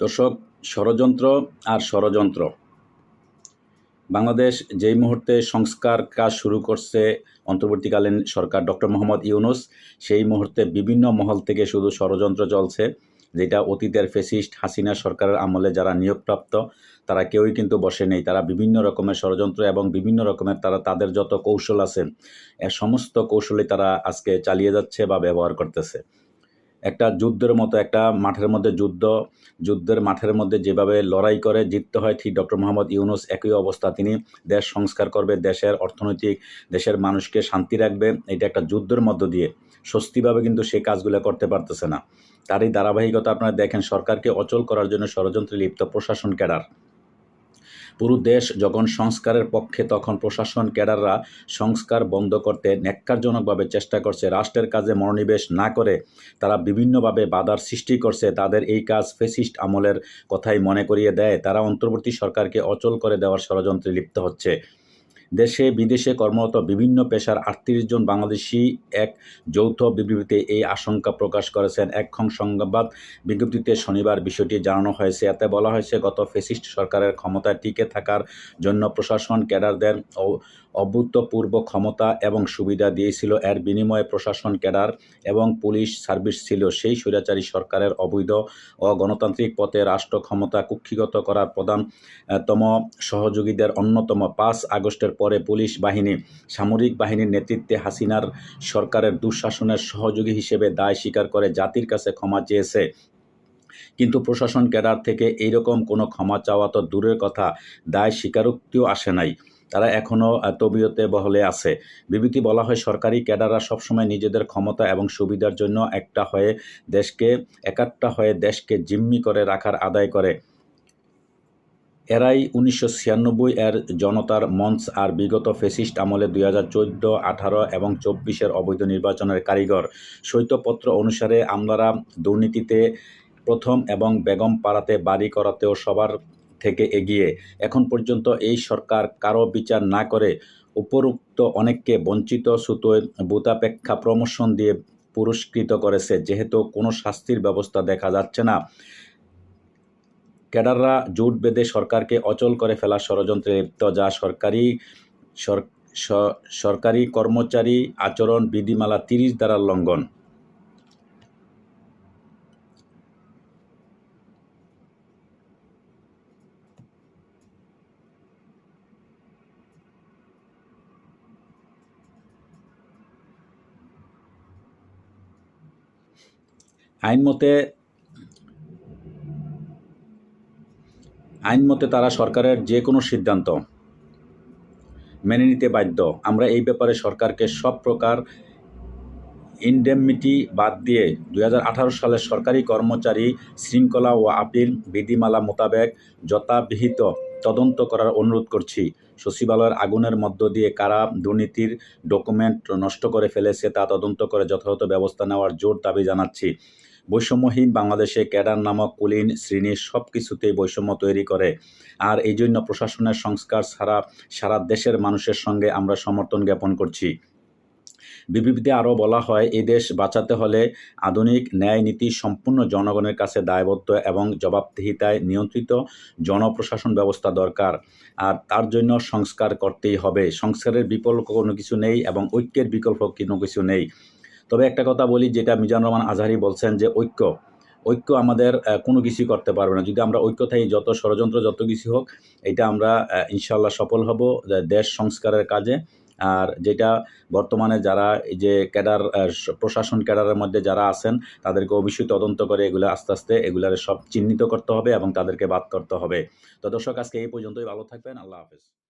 দর্শক, ষড়যন্ত্র আর ষড়যন্ত্র। বাংলাদেশ যেই মুহূর্তে সংস্কার কাজ শুরু করছে, অন্তর্বর্তীকালীন সরকার ডক্টর মোহাম্মদ ইউনুস, সেই মুহূর্তে বিভিন্ন মহল থেকে শুধু ষড়যন্ত্র চলছে, যেটা অতীতের ফেসিস্ট হাসিনা সরকারের আমলে যারা নিয়োগপ্রাপ্ত, তারা কেউই কিন্তু বসে নেই। তারা বিভিন্ন রকমের ষড়যন্ত্র এবং বিভিন্ন রকমের তারা তাদের যত কৌশল আছে সমস্ত কৌশলে তারা আজকে চালিয়ে যাচ্ছে বা ব্যবহার করতেছে। একটা যুদ্ধের মতো, একটা মাঠের মধ্যে যুদ্ধ, যুদ্ধের মাঠের মধ্যে যেভাবে লড়াই করে জিততে হয়, ঠিক ডক্টর মোহাম্মদ ইউনুস একই অবস্থা, তিনি দেশ সংস্কার করবে, দেশের অর্থনৈতিক, দেশের মানুষকে শান্তি রাখবে, এটা একটা যুদ্ধের মধ্য দিয়ে। স্বস্তিভাবে কিন্তু সে কাজগুলো করতে পারতেছে না। তারই ধারাবাহিকতা আপনারা দেখেন, সরকারকে অচল করার জন্য ষড়যন্ত্রে লিপ্ত প্রশাসন ক্যাডার। পুরো দেশ যখন সংস্কারের পক্ষে, তখন প্রশাসন ক্যাডাররা সংস্কার বন্ধ করতে ন্যাক্কারজনকভাবে চেষ্টা করছে। রাষ্ট্রের কাজে মনোনিবেশ না করে তারা বিভিন্নভাবে বাধার সৃষ্টি করছে। তাদের এই কাজ ফেসিস্ট আমলের কথাই মনে করিয়ে দেয়। তারা অন্তর্বর্তী সরকারকে অচল করে দেওয়ার ষড়যন্ত্রে লিপ্ত হচ্ছে। দেশে, বিদেশে কর্মরত বিভিন্ন পেশার আটত্রিশ জন বাংলাদেশি এক যৌথ বিবৃতিতে এই আশঙ্কা প্রকাশ করেছেন। একখন সংবাদ বিজ্ঞপ্তিতে শনিবার বিষয়টি জানানো হয়েছে। এতে বলা হয়েছে, গত ফেসিস্ট সরকারের ক্ষমতায় টিকে থাকার জন্য প্রশাসন, ক্যাডারদের অভূতপূর্ব ক্ষমতা এবং সুবিধা দিয়েছিল এর বিনিময়ে প্রশাসন, ক্যাডার এবং পুলিশ সার্ভিস ছিল। সেই স্বৈরাচারী সরকারের অবৈধ ও গণতান্ত্রিক পথে রাষ্ট্র ক্ষমতা কুক্ষিগত করার প্রধানতম সহযোগীদের অন্যতম পাঁচ আগস্টের পরে পুলিশ বাহিনী, সামরিক বাহিনীর নেতৃত্বে হাসিনার সরকারের দুঃশাসনের সহযোগী হিসেবে দায় স্বীকার করে জাতির কাছে ক্ষমা চেয়েছে। কিন্তু প্রশাসন, ক্যাডার থেকে এইরকম কোনো ক্ষমা চাওয়া তো দূরের কথা। দায় স্বীকারোক্তিও আসে নাই। তারা এখনও তবিয়তে বহলে আছে। বিবৃতি বলা হয়, সরকারি ক্যাডাররা সবসময় নিজেদের ক্ষমতা এবং সুবিধার জন্য একটা হয়ে দেশকে একাট্টা হয়ে দেশকে জিম্মি করে রাখার আদায় করে। এরাই উনিশশো ছিয়ানব্বই এর জনতার মঞ্চ আর বিগত ফেসিস্ট আমলে দুই হাজার চোদ্দ, আঠারো এবং চব্বিশের অবৈধ নির্বাচনের কারিগর। শৈত্যপত্র অনুসারে আমলারা দুর্নীতিতে প্রথম এবং বেগম পাড়াতে বাড়ি করাতেও সবার থেকে এগিয়ে। এখন পর্যন্ত এই সরকার কারও বিচার না করে উপরুক্ত অনেককে বঞ্চিত সুতোয় বুতাপেক্ষা প্রমোশন দিয়ে পুরস্কৃত করেছে, যেহেতু কোনো শাস্তির ব্যবস্থা দেখা যাচ্ছে না। ক্যাডাররা জোট বেঁধে সরকারকে অচল করে ফেলার ষড়যন্ত্রে লিপ্ত, যা সরকারি সরকারি কর্মচারী আচরণ বিধিমালা তিরিশ দ্বারা লঙ্ঘন। আইন মতে আইন মতে তারা সরকারের যে কোনো সিদ্ধান্ত মেনে নিতে বাধ্য। আমরা এই ব্যাপারে সরকারকে সব প্রকার ইনডেমনিটি বাদ দিয়ে দু হাজার আঠারো সালের সরকারি কর্মচারী শৃঙ্খলা ও আপিল বিধিমালা মোতাবেক যথাবিহিত তদন্ত করার অনুরোধ করছি। সচিবালয়ের আগুনের মধ্য দিয়ে কারা দুর্নীতির ডকুমেন্ট নষ্ট করে ফেলেছে তা তদন্ত করে যথাযথ ব্যবস্থা নেওয়ার জোর দাবি জানাচ্ছি। বৈষম্যহীন বাংলাদেশে ক্যাডার নামক কুলীন শ্রেণির সব কিছুতেই বৈষম্য তৈরি করে। আর এই জন্য প্রশাসনের সংস্কার ছাড়া সারা দেশের মানুষের সঙ্গে আমরা সমর্থন জ্ঞাপন করছি। বিবৃতিতে আরও বলা হয়, এই দেশ বাঁচাতে হলে আধুনিক ন্যায় নীতি সম্পূর্ণ জনগণের কাছে দায়বদ্ধ এবং জবাবদিহিতায় নিয়ন্ত্রিত জনপ্রশাসন ব্যবস্থা দরকার। আর তার জন্য সংস্কার করতেই হবে। সংস্কারের বিকল্প কোনো কিছু নেই এবং ঐক্যের বিকল্প কোনো কিছু নেই। তবে একটা কথা বলি, যেটা মিজানুর রহমান আজহারি বলছেন যে ঐক্য ঐক্য আমাদের কোনো কিছুই করতে পারবে না। যদি আমরা ঐক্য থাকি, যত ষড়যন্ত্র যত কিছু হোক, এটা আমরা ইনশাল্লাহ সফল হব দেশ সংস্কারের কাজে। আর যেটা বর্তমানে যারা এই যে ক্যাডার প্রশাসন ক্যাডারের মধ্যে যারা আছেন, তাদেরকে অবশ্যই তদন্ত করে এগুলো আস্তে আস্তে এগুলার সব চিহ্নিত করতে হবে এবং তাদেরকে বাদ করতে হবে। তো দর্শক, আজকে এই পর্যন্তই। ভালো থাকবেন। আল্লাহ হাফেজ।